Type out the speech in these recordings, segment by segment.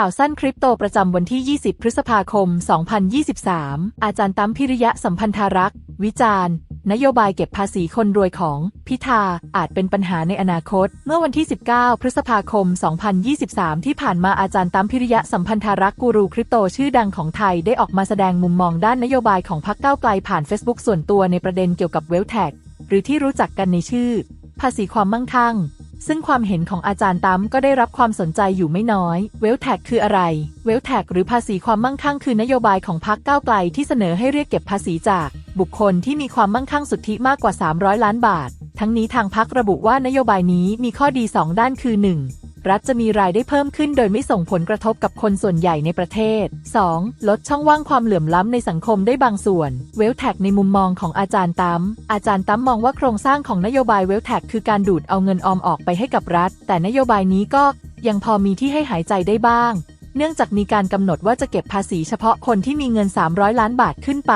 ข่าวสั้นคริปโตประจำวันที่ 20 พฤษภาคม 2023 อาจารย์ตั้มพิริยะสัมพันธารักษ์ วิจารณ์ นโยบายเก็บภาษีคนรวยของพิธาอาจเป็นปัญหาในอนาคต เมื่อวันที่ 19 พฤษภาคม 2023 ที่ผ่านมาอาจารย์ตั้มพิริยะสัมพันธารักษ์กูรูคริปโตชื่อดังของไทยได้ออกมาแสดงมุมมองด้านนโยบายของพรรคก้าวไกลผ่าน Facebook ส่วนตัวในประเด็นเกี่ยวกับเวลแท็กหรือที่รู้จักกันในชื่อ ภาษีความมั่งคั่ง ซึ่งความเห็นของอาจารย์ตั้มก็ได้รับความสนใจอยู่ไม่น้อย เวลแท็กคืออะไร เวลแท็กหรือภาษีความมั่งคั่งคือนโยบายของพรรคก้าวไกลที่เสนอให้เรียกเก็บภาษีจาก บุคคลที่มีความมั่งคั่งสุทธิมากกว่า 300 ล้านบาท ทั้งนี้ทางพรรคระบุว่านโยบายนี้มีข้อดี 2 ด้านคือ 1. รัฐจะมีรายได้เพิ่มขึ้นโดยไม่ส่งผลกระทบกับคนส่วนใหญ่ในประเทศ 2. ลดช่องว่างความเหลื่อมล้ำในสังคมได้บางส่วน เวลแท็กในมุมมองของอาจารย์ตั้มอาจารย์ตั้มมองว่าโครงสร้างของนโยบายเวลแท็กคือการดูดเอาเงินออมออกไปให้กับรัฐ แต่นโยบายนี้ก็ยังพอมีที่ให้หายใจได้บ้าง เนื่องจากมีการกำหนดว่าจะเก็บภาษีเฉพาะคนที่มีเงิน 300 ล้านบาทขึ้นไป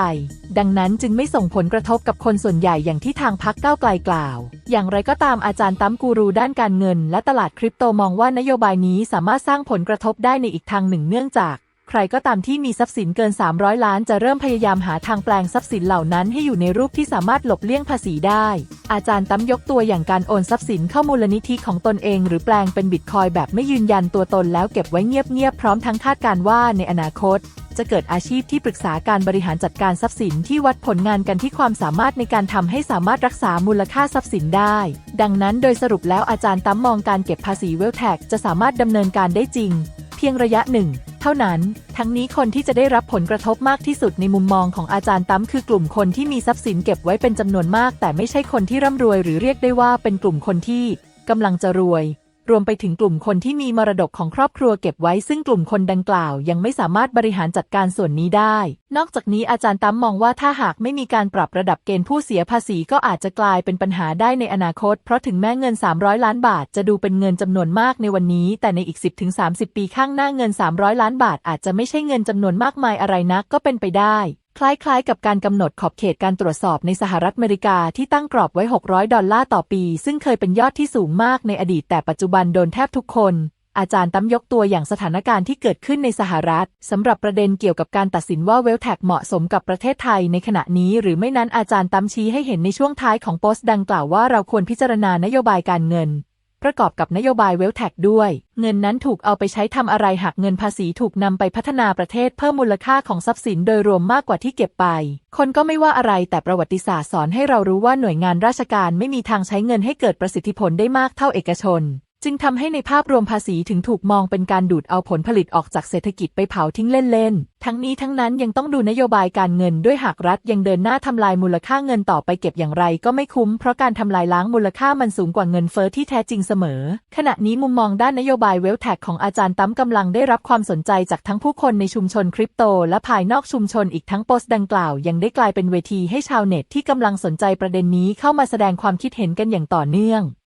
ดังนั้นจึงไม่ส่งผลกระทบกับคนส่วนใหญ่อย่างที่ทางพักก้าวไกลกล่าว อย่างไรก็ตามอาจารย์ตั้มกูรูด้านการเงิน และตลาดคริปโตมองว่านโยบายนี้สามารถสร้างผลกระทบได้ในอีกทางหนึ่งเนื่องจาก ใครก็ตามที่มีทรัพย์สินเกิน 300 ล้านจะเริ่มพยายามหาทางแปลงทรัพย์สินเหล่านั้นให้อยู่ในรูปที่สามารถหลบเลี่ยงภาษีได้ อาจารย์ตั้มยกตัวอย่างการโอนทรัพย์สินเข้ามูลนิธิของตนเอง หรือแปลงเป็นบิตคอยแบบไม่ยืนยันตัวตนแล้วเก็บไว้เงียบๆพร้อมทั้งคาดการว่าในอนาคต จะเกิดอาชีพที่ปรึกษาการบริหารจัดการทรัพย์สินที่วัดผลงานกันที่ความสามารถในการทำให้สามารถรักษามูลค่าทรัพย์สินได้ ดังนั้นโดยสรุปแล้วอาจารย์ตั้มมองการเก็บภาษีเวลแท็กจะสามารถดำเนินการได้จริง เพียงระยะหนึ่ง เท่านั้น ทั้งนี้คนที่จะได้รับผลกระทบมากที่สุดในมุมมองของอาจารย์ตั้มคือกลุ่มคนที่มีทรัพย์สินเก็บไว้เป็นจำนวนมาก แต่ไม่ใช่คนที่ร่ำรวยหรือเรียกได้ว่าเป็นกลุ่มคนที่กำลังจะรวย รวมไปถึงกลุ่มคนที่มีมรดกของครอบครัวเก็บไว้ซึ่งกลุ่มคนดังกล่าว ยังไม่สามารถบริหารจัดการส่วนนี้ได้ นอกจากนี้อาจารย์ตั้มมองว่าถ้าหากไม่มีการปรับระดับเกณฑ์ผู้เสียภาษีก็อาจจะกลายเป็นปัญหาได้ในอนาคต เพราะถึงแม้เงิน 300 ล้านบาท จะดูเป็นเงินจำนวนมากในวันนี้ แต่ในอีก 10-30 ปีข้างหน้าเงิน 300 ล้านบาทอาจจะไม่ใช่เงินจำนวนมากมายอะไรนักก็เป็นไปได้ คล้ายๆ กับการกำหนดขอบเขตการตรวจสอบในสหรัฐอเมริกาที่ตั้งกรอบไว้ 600 ดอลลาร์ต่อปี ซึ่งเคยเป็นยอดที่สูงมากในอดีตแต่ปัจจุบันโดนแทบทุกคน อาจารย์ตั้มยกตัวอย่างสถานการณ์ที่เกิดขึ้นในสหรัฐสำหรับประเด็นเกี่ยวกับการตัดสินว่าเวลแท็กเหมาะสมกับประเทศไทยในขณะนี้ หรือไม่นั้นอาจารย์ตั้มชี้ให้เห็นในช่วงท้ายของโพสต์ดังกล่าวว่าเราควรพิจารณานโยบายการเงิน ประกอบกับนโยบายเวลแท็กด้วย เงินนั้นถูกเอาไปใช้ทำอะไรหากเงินภาษีถูกนำไปพัฒนาประเทศเพิ่มมูลค่าของทรัพย์สินโดยรวมมากกว่าที่เก็บไป คนก็ไม่ว่าอะไรแต่ประวัติศาสตร์สอนให้เรารู้ว่าหน่วยงานราชการไม่มีทางใช้เงินให้เกิดประสิทธิผลได้มากเท่าเอกชน จึงทำให้ในภาพรวมภาษีถึงถูกมองเป็นการดูดเอาผลผลิตออกจากเศรษฐกิจไปเผาทิ้งเล่นๆ ทั้งนี้ทั้งนั้นยังต้องดูนโยบายการเงินด้วยหากรัฐยังเดินหน้าทำลายมูลค่าเงินต่อไปเก็บอย่างไรก็ไม่คุ้ม เพราะการทำลายล้างมูลค่ามันสูงกว่าเงินเฟอ้อที่แท้จริงเสมอ ขณะนี้มุมมองด้านนโยบายเวลแท็กของอาจารย์ตั้มกำลังได้รับความสนใจจากทั้งผู้คนในชุมชนคริปโต และภายนอกชุมชนอีกทั้งโพสต์ดังกล่าว ยังได้กลายเป็นเวทีให้ชาวเน็ตที่กำลังสนใจประเด็นนี้เข้ามาแสดงความคิดเห็นกันอย่างต่อเนื่อง